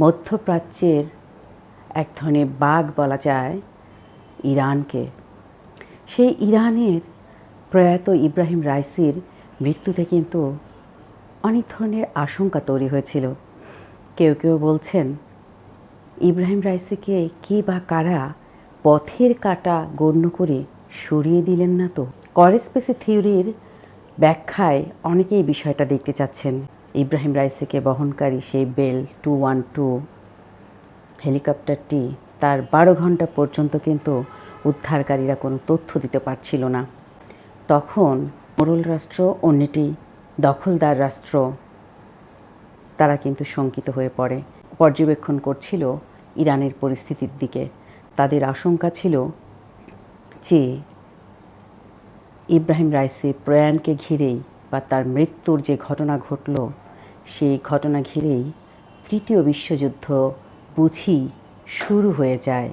মধ্যপ্রাচ্যের এক ধরনের বাঘ বলা যায় ইরানকে। সেই ইরানের প্রয়াত ইব্রাহিম রাইসির মৃত্যুতে কিন্তু অনেক ধরনের আশঙ্কা তৈরি হয়েছিল। কেউ কেউ বলছেন, ইব্রাহিম রাইসিকে কে বা কারা পথের কাটা গণ্য করে সরিয়ে দিলেন না তো? করেস্পেসি থিওরির ব্যাখ্যায় অনেকেই বিষয়টা দেখতে চাচ্ছেন। ইব্রাহিম রাইসিকে বহনকারী সেই বেল টু ওয়ান টু হেলিকপ্টারটি তার বারো ঘণ্টা পর্যন্ত কিন্তু উদ্ধারকারীরা কোনো তথ্য দিতে পারছিল না। তখন মোরল রাষ্ট্র অন্যটি দখলদার রাষ্ট্র তারা কিন্তু শঙ্কিত হয়ে পড়ে। পর্যবেক্ষণ করছিল ইরানের পরিস্থিতির দিকে। তাদের আশঙ্কা ছিল যে ইব্রাহিম রাইসির প্রয়াণকে ঘিরেই বা তার মৃত্যুর যে ঘটনা ঘটল সেই ঘটনা ঘিরেই তৃতীয় বিশ্বযুদ্ধ বুঝি শুরু হয়ে যায়।